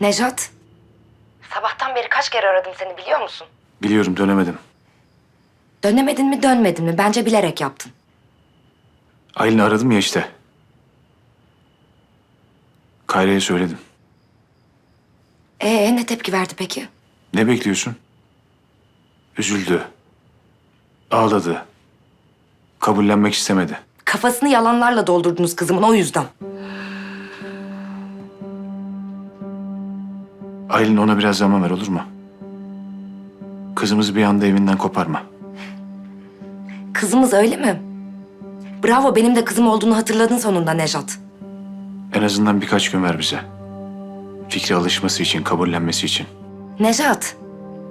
Nejat. Sabahtan beri kaç kere aradım seni biliyor musun? Biliyorum dönemedim. Dönemedin mi dönmedin mi? Bence bilerek yaptın. Aylin'i aradım ya işte. Kayra'ya söyledim. Ee ne tepki verdi peki? Ne bekliyorsun? Üzüldü. Ağladı. Kabullenmek istemedi. Kafasını yalanlarla doldurdunuz kızımın o yüzden. Aylin ona biraz zaman ver olur mu? Kızımızı bir anda evinden koparma. Kızımız öyle mi? Bravo benim de kızım olduğunu hatırladın sonunda Nejat. En azından birkaç gün ver bize. Fikre alışması için, kabullenmesi için. Nejat,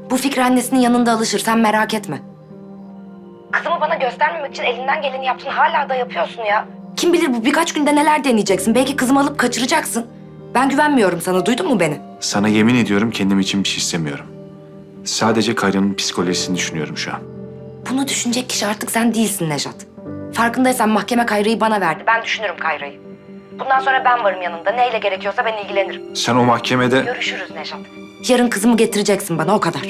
bu fikir annesinin yanında alışır sen merak etme. Kızımı bana göstermemek için elinden geleni yaptın hala da yapıyorsun ya. Kim bilir bu birkaç günde neler deneyeceksin. Belki kızımı alıp kaçıracaksın. Ben güvenmiyorum sana duydun mu beni? Sana yemin ediyorum kendim için bir şey istemiyorum. Sadece Kayra'nın psikolojisini düşünüyorum şu an. Bunu düşünecek kişi artık sen değilsin Nejat. Farkındaysan mahkeme Kayra'yı bana verdi. Ben düşünürüm Kayra'yı. Bundan sonra ben varım yanında. Neyle gerekiyorsa ben ilgilenirim. Sen o mahkemede... Görüşürüz Nejat. Yarın kızımı getireceksin bana o kadar.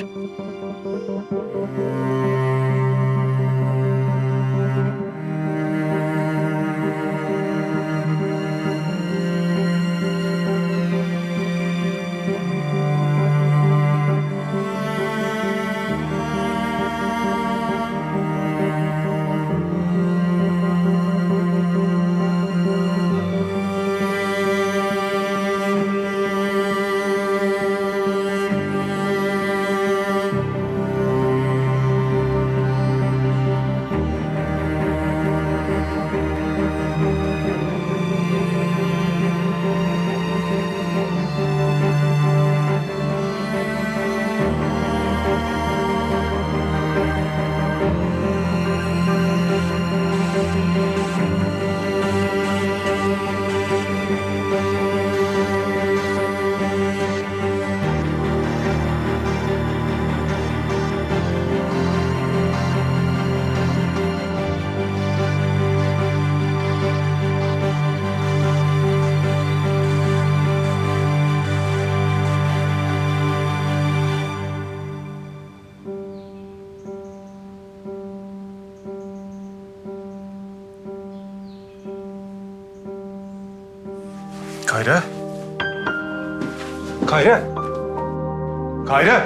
Kayra? Kayra? Kayra?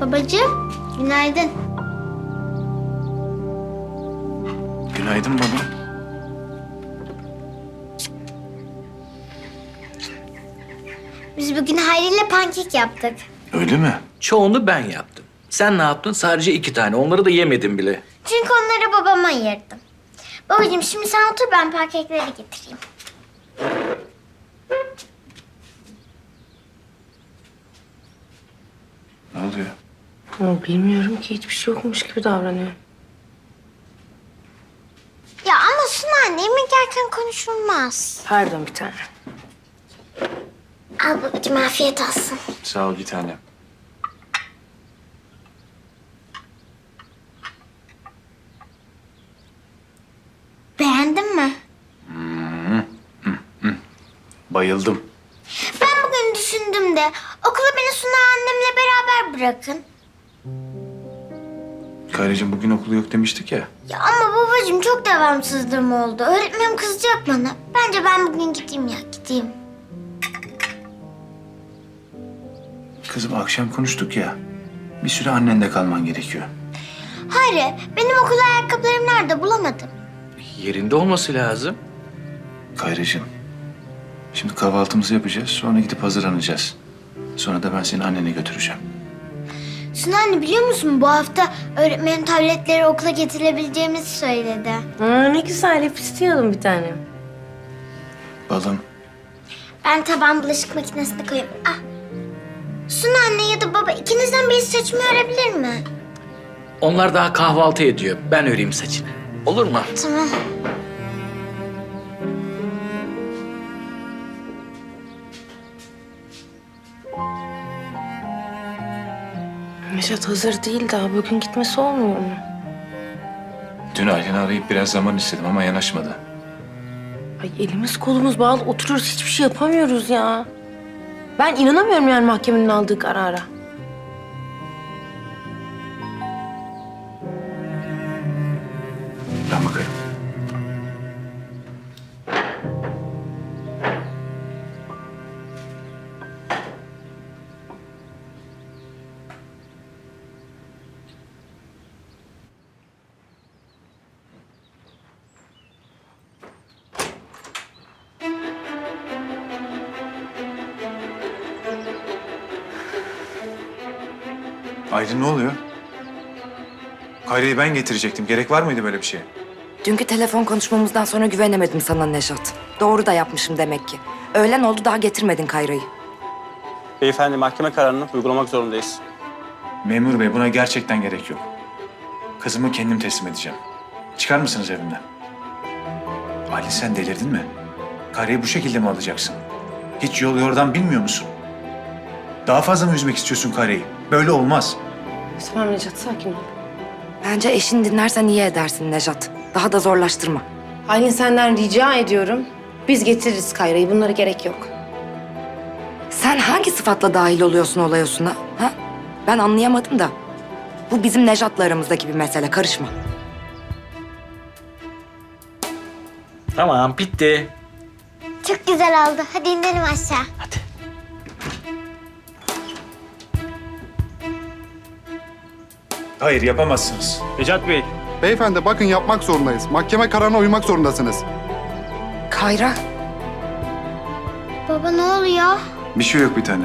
Babacığım, günaydın. Günaydın baba. Biz bugün Hayri ile pankek yaptık. Öyle mi? Çoğunu ben yaptım. Sen ne yaptın? Sadece iki tane. Onları da yemedim bile. Çünkü onları babama ayırdım. Babacığım şimdi sen otur ben pankekleri getireyim. Ne oluyor? Ama bilmiyorum ki hiçbir şey yokmuş gibi davranıyor. Ya ama Suna anne yemek yerken konuşulmaz. Pardon bir tane. Al babacığım afiyet olsun. Sağ ol bir tanem. Beğendin mi? Bayıldım. Ben bugün düşündüm de okula beni Suna annemle beraber bırakın. Kayracığım bugün okulu yok demiştik ya. Ya ama babacığım çok devamsızlığım oldu. Öğretmenim kızacak bana. Bence ben bugün gideyim ya gideyim. Kızım akşam konuştuk ya. Bir süre annende kalman gerekiyor. Hayır benim okul ayakkabılarım nerede bulamadım. Yerinde olması lazım. Kayracığım. Şimdi kahvaltımızı yapacağız. Sonra gidip hazırlanacağız. Sonra da ben seni annene götüreceğim. Suna anne biliyor musun bu hafta öğretmenin tabletleri okula getirebileceğimizi söyledi. Aa, ne güzel hep istiyordum bir tane. Balım. Ben taban bulaşık makinesine koyayım. Ah. Suna anne ya da baba ikinizden biri saçımı örebilir mi? Onlar daha kahvaltı ediyor. Ben öreyim saçını. Olur mu? Tamam. Neşet hazır değil daha. Bugün gitmesi olmuyor mu? Dün Aylin'i arayıp biraz zaman istedim ama yanaşmadı. Ay elimiz kolumuz bağlı oturuyoruz hiçbir şey yapamıyoruz ya. Ben inanamıyorum yani mahkemenin aldığı karara. Ben bakarım. Aylin ne oluyor? Kayra'yı ben getirecektim. Gerek var mıydı böyle bir şeye? Dünkü telefon konuşmamızdan sonra güvenemedim sana Nejat. Doğru da yapmışım demek ki. Öğlen oldu daha getirmedin Kayra'yı. Beyefendi mahkeme kararını uygulamak zorundayız. Memur bey buna gerçekten gerek yok. Kızımı kendim teslim edeceğim. Çıkar mısınız evimden? Ali sen delirdin mi? Karıyı bu şekilde mi alacaksın? Hiç yol yordan bilmiyor musun? Daha fazla mı üzmek istiyorsun karıyı? Böyle olmaz. Tamam Necat sakin ol. Bence eşini dinlersen iyi edersin Nejat. Daha da zorlaştırma. Aylin senden rica ediyorum. Biz getiririz Kayra'yı. Bunlara gerek yok. Sen hangi sıfatla dahil oluyorsun olay osuna? Ha? Ben anlayamadım da. Bu bizim Nejat'la aramızdaki bir mesele. Karışma. Tamam bitti. Çok güzel oldu. Hadi inelim aşağı. Hadi. Hayır yapamazsınız. Necat Bey, Beyefendi bakın yapmak zorundayız. Mahkeme kararına uymak zorundasınız. Kayra, Baba ne oluyor? Bir şey yok bir tane.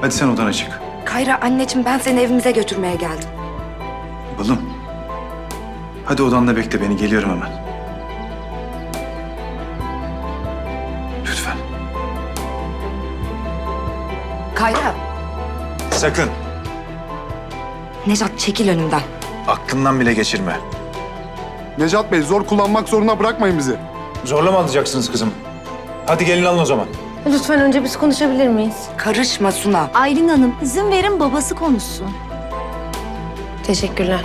Hadi sen odana çık. Kayra anneciğim ben seni evimize götürmeye geldim. Balım. Hadi odanda bekle beni. Geliyorum hemen. Lütfen. Kayra, Sakın. Nejat çekil önümden. Aklından bile geçirme. Necat Bey zor kullanmak zorunda bırakmayın bizi. Zorla mı alacaksınız kızım? Hadi gelin alın o zaman. Lütfen önce biz konuşabilir miyiz? Karışma Suna. Aylin Hanım izin verin babası konuşsun. Teşekkürler.